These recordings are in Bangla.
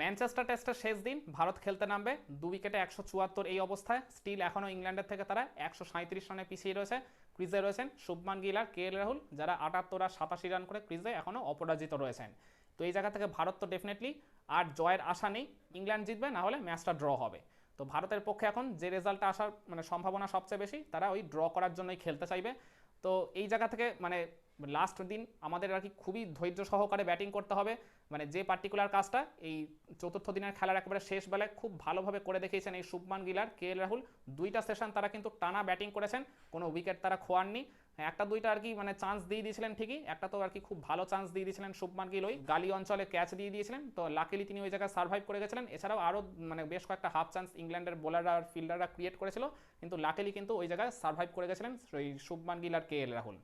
ম্যানচেস্টার টেস্টের শেষ দিন ভারত খেলতে নামবে। দু উইকেটে একশো চুয়াত্তর এই অবস্থায়। স্টিল এখনও ইংল্যান্ডের থেকে তারা একশো সাঁত্রিশ রানে পিছিয়ে রয়েছে। ক্রিজে রয়েছেন শুভমান গিল আর কে এল রাহুল, যারা আটাত্তর আর সাতাশি রান করে ক্রিজে এখনও অপরাজিত রয়েছেন। তো এই জায়গা থেকে ভারত তো ডেফিনেটলি আর জয়ের আশা নেই। ইংল্যান্ড জিতবে, না হলে ম্যাচটা ড্র হবে। তো ভারতের পক্ষে এখন যে রেজাল্টটা আসার মানে সম্ভাবনা সবচেয়ে বেশি, তারা ওই ড্র করার জন্যই খেলতে চাইবে। তো এই জায়গা থেকে মানে লাস্ট দিন আমাদের আর কি খুবই ধৈর্য সহকারে ব্যাটিং করতে হবে। মানে যে পার্টিকুলার কাজটা এই চতুর্থ দিনের খেলার একেবারে শেষ বেলায় খুব ভালোভাবে করে দেখিয়েছেন এই শুভমান গিলার, কে রাহুল। দুইটা সেশন তারা কিন্তু টানা ব্যাটিং করেছেন। কোনো উইকেট তারা খোয়াননি। একটা দুইটা আর কি মানে চান্স দিয়ে দিয়েছিলেন ঠিকই, একটা তো আর কি খুব ভালো চান্স দিয়ে দিয়েছিলেন শুভমান গিল ওই গালি অঞ্চলে ক্যাচ দিয়ে দিয়েছিলেন, তো লাকিলি তিনি ওই জায়গায় সার্ভাইভ করে গেছিলেন। এছাড়াও আরও মানে বেশ কয়েকটা হাফ চান্স ইংল্যান্ডের বোলাররা আর ফিল্ডাররা ক্রিয়েট করেছিল, কিন্তু লাকিলি কিন্তু ওই জায়গায় সার্ভাইভ করে গেছিলেন ওই শুভমান গিল আর কে এল রাহুল।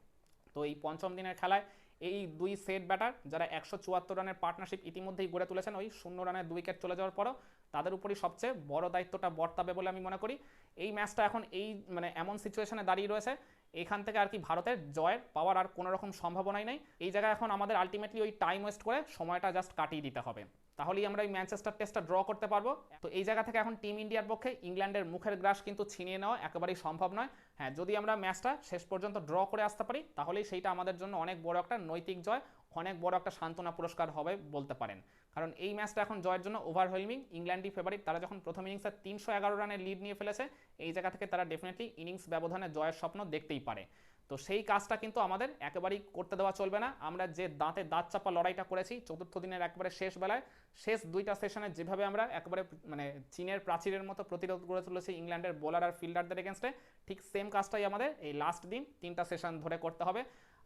তো এই পঞ্চম দিনের খেলায় এই দুই সেট ব্যাটার যারা একশো চুয়াত্তর রানের পার্টনারশিপ ইতিমধ্যেই গড়ে তুলেছেন, ওই শূন্য রানের দুই উইকেট চলে যাওয়ার পরও তাদের উপরই সবচেয়ে বড় দায়িত্বটা বর্তাবে বলে আমি মনে করি। এই ম্যাচটা এখন এই মানে এমন সিচুয়েশনে দাঁড়িয়ে রয়েছে এখান থেকে আর কি ভারতের জয়ের পাওয়ার আর কোনো রকম সম্ভাবনাই নেই। এই জায়গায় এখন আমাদের আলটিমেটলি ওই টাইম ওয়েস্ট করে সময়টা জাস্ট কাটিয়ে দিতে হবে। তাহলেই আমরা এই ম্যানচেস্টার টেস্টটা ড্র করতে পারব। তো এই জায়গা থেকে এখন টিম ইন্ডিয়ার পক্ষে ইংল্যান্ডের মুখের গ্রাস কিন্তু ছিনিয়ে নেওয়া একেবারেই সম্ভব নয়। হ্যাঁ যদি আমরা ম্যাচটা শেষ পর্যন্ত ড্র করে আসতে পারি, তাহলেই সেইটা আমাদের জন্য অনেক বড় একটা নৈতিক জয় অনেক বড় একটা সান্ত্বনা পুরস্কার হবে বলতে পারেন। কারণ এই ম্যাচটা এখন জয়ের জন্য ওভারওয়েলমিং ইংল্যান্ডই ফেভারিট তারা যখন প্রথম ইনিংসে তিনশো এগারো রানের লিড নিয়ে ফেলেছে, এই জায়গা থেকে তারা ডেফিনেটলি ইনিংস ব্যবধানে জয়ের স্বপ্ন দেখতেই পারে। তো সেই কাজটা কিন্তু আমাদের একেবারেই করতে দেওয়া চলবে না। আমরা যে দাঁতে দাঁত চাপা লড়াইটা করেছি চতুর্থ দিনের একবারে শেষ বেলায়, শেষ দুইটা সেশনে যেভাবে আমরা একবারে মানে চীনের প্রাচীরের মতো প্রতিরোধ গড়ে তুলেছি ইংল্যান্ডের বোলার আর ফিল্ডারদের এগেনস্টে ঠিক সেম কাজটাই আমাদের এই লাস্ট দিন তিনটা সেশন ধরে করতে হবে।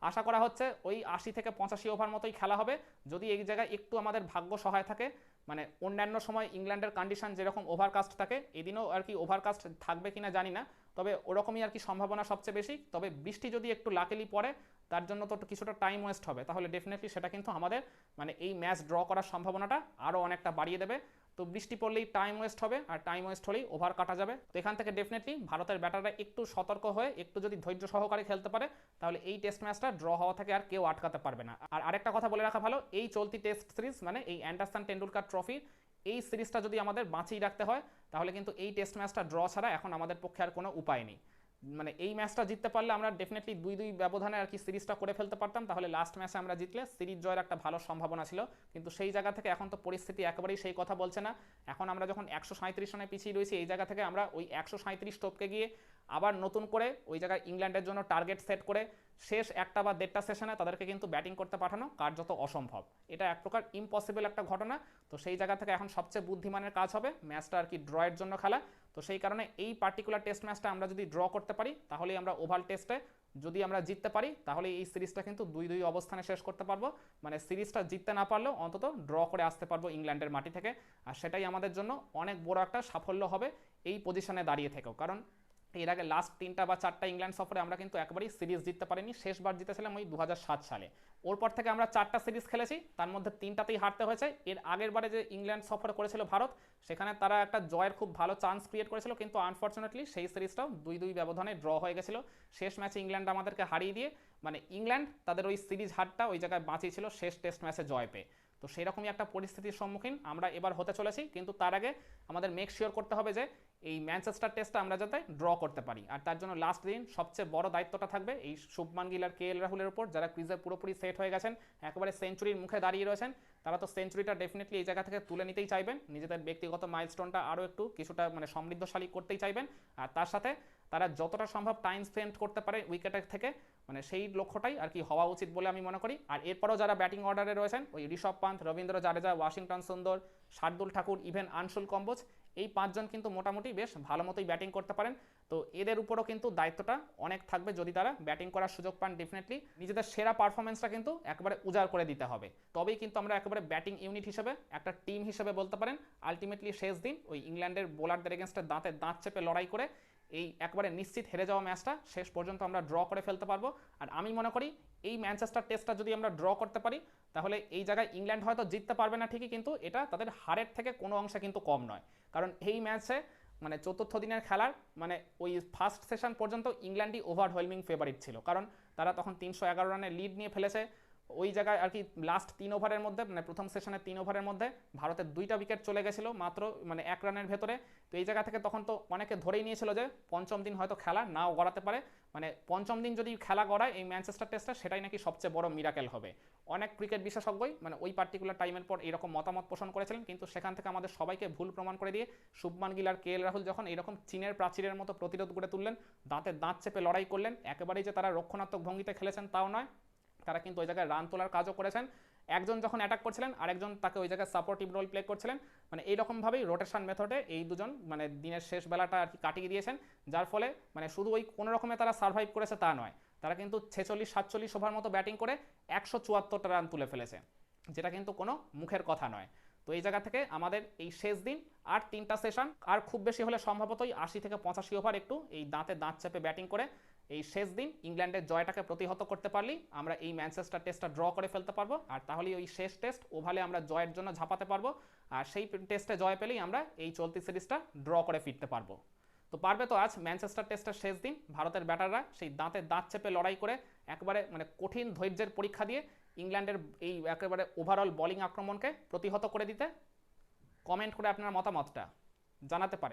আশা করা হচ্ছে ওই আশি থেকে পঁচাশি ওভার মতোই খেলা হবে। যদি এই জায়গায় একটু আমাদের ভাগ্য সহায় থাকে মানে অন্যান্য সময় ইংল্যান্ডের কন্ডিশন যেরকম ওভারকাস্ট থাকে, এদিনও আর কি ওভারকাস্ট থাকবে কিনা জানি না। তবে ওরকমই আর কি সম্ভাবনা সবচেয়ে বেশি। তবে বৃষ্টি যদি একটু লাকেলি পড়ে, তার জন্য তো কিছুটা টাইম ওয়েস্ট হবে। তাহলে ডেফিনেটলি সেটা কিন্তু আমাদের মানে এই ম্যাচ ড্র করার সম্ভাবনাটা আরও অনেকটা বাড়িয়ে দেবে। তো বৃষ্টি পড়লেই টাইম ওয়েস্ট হবে আর টাইম ওয়েস্ট হলেই ওভার কাটা যাবে। তো এখান থেকে ডেফিনেটলি ভারতের ব্যাটাররা একটু সতর্ক হয়ে, একটু যদি ধৈর্য সহকারে খেলতে পারে, তাহলে এই টেস্ট ম্যাচটা ড্র হওয়া থেকে আর কেউ আটকাতে পারবে না। আর আরেকটা কথা বলে রাখা ভালো, এই চলতি টেস্ট সিরিজ মানে এই অ্যান্ডারসন টেন্ডুলকার ট্রফি এই সিরিজটা যদি আমাদের বাঁচিয়ে রাখতে হয়, তাহলে কিন্তু এই টেস্ট ম্যাচটা ড্র ছাড়া এখন আমাদের পক্ষে আর কোনো উপায় নেই। মানে এই ম্যাচটা জিততে পারলে আমরা ডেফিনেটলি দুই দুই ব্যবধানে আর কি সিরিজটা করে ফেলতে পারতাম। তাহলে লাস্ট ম্যাচে আমরা জিতলে সিরিজ জয়ের একটা ভালো সম্ভাবনা ছিল। কিন্তু সেই জায়গা থেকে এখন তো পরিস্থিতি একেবারেই সেই কথা বলছে না। এখন আমরা যখন একশো সাঁত্রিশ রানে পিছিয়ে রয়েছি, এই জায়গা থেকে আমরা ওই একশো সাঁত্রিশ টপকে গিয়ে আবার নতুন করে ওই জায়গায় ইংল্যান্ডের জন্য টার্গেট সেট করে শেষ একটা বা দেড়টা সেশনে তাদেরকে কিন্তু ব্যাটিং করতে পাঠানো কার্যত অসম্ভব। এটা এক প্রকার ইম্পসিবল একটা ঘটনা। তো সেই জায়গা থেকে এখন সবচেয়ে বুদ্ধিমানের কাজ হবে ম্যাচটা আর কি ড্রয়ের জন্য খেলা। তো সেই কারণে এই পার্টিকুলার টেস্ট ম্যাচটা আমরা যদি ড্র করতে পারি, তাহলেই আমরা ওভাল টেস্টে যদি আমরা জিততে পারি, তাহলে এই সিরিজটা কিন্তু দুই দুই অবস্থানে শেষ করতে পারব। মানে সিরিজটা জিততে না পারলেও অন্তত ড্র করে আসতে পারব ইংল্যান্ডের মাটি থেকে। আর সেটাই আমাদের জন্য অনেক বড় একটা সাফল্য হবে এই পজিশনে দাঁড়িয়ে থেকেও। কারণ এর আগে লাস্ট তিনটা বা চারটা ইংল্যান্ড সফরে আমরা কিন্তু একবারই সিরিজ জিততে পারিনি। শেষবার জিতেছিলাম ওই দু হাজার সাত সালে। ওর পর থেকে আমরা চারটা সিরিজ খেলেছি, তার মধ্যে তিনটাতেই হারতে হয়েছে। এর আগের বারে যে ইংল্যান্ড সফর করেছিল ভারত, সেখানে তারা একটা জয়ের খুব ভালো চান্স ক্রিয়েট করেছিল, কিন্তু আনফর্চুনেটলি সেই সিরিজটাও দুই দুই ব্যবধানে ড্র হয়ে গেছিল। শেষ ম্যাচে ইংল্যান্ড আমাদেরকে হারিয়ে দিয়ে মানে ইংল্যান্ড তাদের ওই সিরিজ হারটা ওই জায়গায় বাঁচিয়েছিল, শেষ টেস্ট ম্যাচে জয় পেয়ে। তো সেরকমই একটা পরিস্থিতির সম্মুখীন আমরা এবার হতে চলেছি, কিন্তু তার আগে আমাদের মেক শিওর করতে হবে যে এই ম্যানচেস্টার টেস্টটা আমরা যাতে ড্র করতে পারি। আর তার জন্য লাস্ট দিন সবচেয়ে বড় দায়িত্বটা থাকবে এই শুভমান গিল আর কে এল রাহুলের উপর, যারা ক্রিজে পুরোপুরি সেট হয়ে গেছেন, একেবারে সেঞ্চুরির মুখে দাঁড়িয়ে রয়েছেন, তারা তো সেঞ্চুরিটা ডেফিনেটলি এই জায়গা থেকে তুলে নিতেই চাইবেন। নিজেদের ব্যক্তিগত মাইলস্টোনটা আরও একটু কিছুটা মানে সমৃদ্ধশালী করতেই চাইবেন। আর তার সাথে তারা যতটা সম্ভব টাইম স্পেন্ড করতে পারে উইকেটের থেকে মানে সেই লক্ষ্যটাই আর কি হওয়া উচিত বলে আমি মনে করি। আর এরপরও যারা ব্যাটিং অর্ডারে রয়েছেন, ওই ঋষভ পান্থ রবীন্দ্র জাডেজা, ওয়াশিংটন সুন্দর, শার্দুল ঠাকুর ইভেন আনসুল কম্বোজ, এই পাঁচজন কিন্তু মোটামুটি বেশ ভালো মতোই ব্যাটিং করতে পারেন। তো এদের উপরও কিন্তু দায়িত্বটা অনেক থাকবে যদি তারা ব্যাটিং করার সুযোগ পান ডেফিনেটলি নিজেদের সেরা পারফরমেন্সটা কিন্তু একেবারে উজাড় করে দিতে হবে। তবেই কিন্তু আমরা একেবারে ব্যাটিং ইউনিট হিসেবে, একটা টিম হিসেবে বলতে পারেন আলটিমেটলি শেষ দিন ওই ইংল্যান্ডের বোলারদের এগেনস্টে দাঁতে দাঁত চেপে লড়াই করে এই একবারে নিশ্চিত হেরে যাওয়া ম্যাচটা শেষ পর্যন্ত আমরা ড্র করে ফেলতে পারব। আর আমি মনে করি এই ম্যানচেস্টার টেস্টটা যদি আমরা ড্র করতে পারি, তাহলে এই জায়গায় ইংল্যান্ড হয়তো জিততে পারবে না ঠিকই, কিন্তু এটা তাদের হারের থেকে কোনো অংশে কিন্তু কম নয়। কারণ এই ম্যাচে মানে চতুর্থ দিনের খেলার মানে ওই ফার্স্ট সেশন পর্যন্ত ইংল্যান্ডই ওভারওয়েলমিং ফেভারিট ছিল। কারণ তারা তখন তিনশো রানের লিড নিয়ে ফেলেছে। ওই জায়গায় আর কি লাস্ট তিন ওভারের মধ্যে মানে প্রথম সেশনের তিন ওভারের মধ্যে ভারতের দুইটা উইকেট চলে গেছিল মাত্র মানে এক রানের ভেতরে। তো এই জায়গা থেকে তখন তো অনেকে ধরেই নিয়েছিল যে পঞ্চম দিন হয়তো খেলা নাও গড়াতে পারে। মানে পঞ্চম দিন যদি খেলা গড়ায় এই ম্যানচেস্টার টেস্টে সেটাই নাকি সবচেয়ে বড় মিরাকেল হবে। অনেক ক্রিকেট বিশেষজ্ঞই মানে ওই পার্টিকুলার টাইমের পর এরকম মতামত পোষণ করেছিলেন, কিন্তু সেখান থেকে আমাদের সবাইকে ভুল প্রমাণ করে দিয়ে শুভমান গিল আর কে এল রাহুল যখন এরকম চীনের প্রাচীরের মতো প্রতিরোধ গড়ে তুললেন, দাঁতে দাঁত চেপে লড়াই করলেন, একেবারেই যে তারা রক্ষণাত্মক ভঙ্গিতে খেলেছেন তাও নয়। তারা কিন্তু ওই জায়গায় রান তোলার কাজও করেছেন। একজন যখন অ্যাটাক করছিলেন, আরেকজন তাকে ওই জায়গায় সাপোর্টিভ রোল প্লে করছিলেন। মানে এইরকমভাবেই রোটেশন মেথডে এই দুজন মানে দিনের শেষ বেলাটা আর কি কাটিয়ে দিয়েছেন। যার ফলে মানে শুধু ওই কোনো রকমে তারা সার্ভাইভ করেছে তা নয়, তারা কিন্তু ছেচল্লিশ, সাতচল্লিশ ওভার মতো ব্যাটিং করে একশো চুয়াত্তরটা রান তুলে ফেলেছে, যেটা কিন্তু কোনো মুখের কথা নয়। তো এই জায়গা থেকে আমাদের এই শেষ দিন আর তিনটা সেশন আর খুব বেশি হলে সম্ভবতই আশি থেকে পঁচাশি ওভার একটু এই দাঁতে দাঁত চেপে ব্যাটিং করে এই শেষ দিন ইংল্যান্ডের জয়টাকে প্রতিহত করতে পারলেই আমরা এই ম্যানচেস্টার টেস্টটা ড্র করে ফেলতে পারব, আর তাহলেই ওই শেষ টেস্ট ওভালে আমরা জয়ের জন্য ঝাঁপাতে পারব, আর সেই টেস্টে জয় পেলেই আমরা এই চলতি সিরিজটা ড্র করে ফিরতে পারব। তো পারবে তো আজ ম্যানচেস্টার টেস্টের শেষ দিন, ভারতের ব্যাটাররা সেই দাঁতে দাঁত চেপে লড়াই করে একবারে মানে কঠিন ধৈর্যের পরীক্ষা দিয়ে ইংল্যান্ডের এই একেবারে ওভারঅল বোলিং আক্রমণকে প্রতিহত করে দিতে। কমেন্ট করে আপনার মতামতটা জানাতে পারে।